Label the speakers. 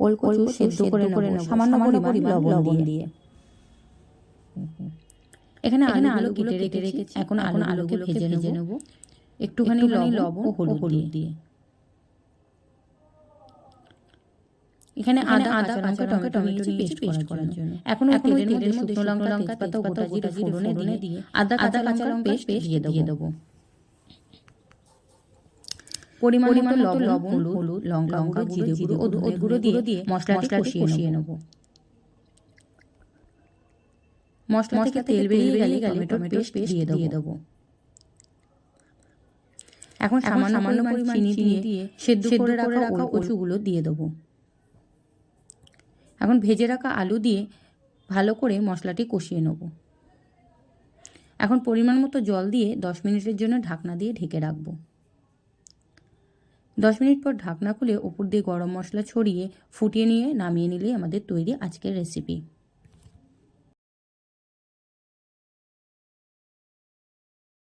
Speaker 1: ওল সেদ্ধ করে করে নেব সামান্য পরিমাণ লবণ দিয়ে। এখানে এখানে আলু কেটে রেখে রেখেছি এখন এখন আলুকে ভেজে ভেজে নেব। একটুখানি লবণ ও হলুদ দিয়ে। এখানে আদা আদা কাঁচা লঙ্কা টমেটো পেস্ট পেস্ট করার জন্য। এখন এখন তেলের মধ্যে শুকনো লঙ্কা লঙ্কা তেজপাতা গোটা জিরে ফোড়নে দিয়ে আদা কাঁচা কাঁচা লঙ্কা পেস্ট দিয়ে দেবো। পরিমাণ মতো লবণ হলুদ লঙ্কা গুঁড়ো জিরে গুঁড়ো ও দুধ গুঁড়ো দিয়ে মশলাটি কষিয়ে নেব। মশলা থেকে তেল বেরিয়ে গেলে টমেটোর পেস্ট দিয়ে দেবো। এখন সামান্য সামান্য পরিমাণ চিনি দিয়ে সেদ্ধ করে রাখা কচুগুলো দিয়ে দেবো। এখন ভেজে রাখা আলু দিয়ে ভালো করে মশলাটি কষিয়ে নেব। এখন পরিমাণ মতো জল দিয়ে দশ মিনিটের জন্য ঢাকনা দিয়ে ঢেকে রাখব। দশ মিনিট পর ঢাকনা খুলে ওপর দিয়ে গরম মশলা ছড়িয়ে ফুটিয়ে নিয়ে নামিয়ে নিলেই আমাদের তৈরি আজকের রেসিপি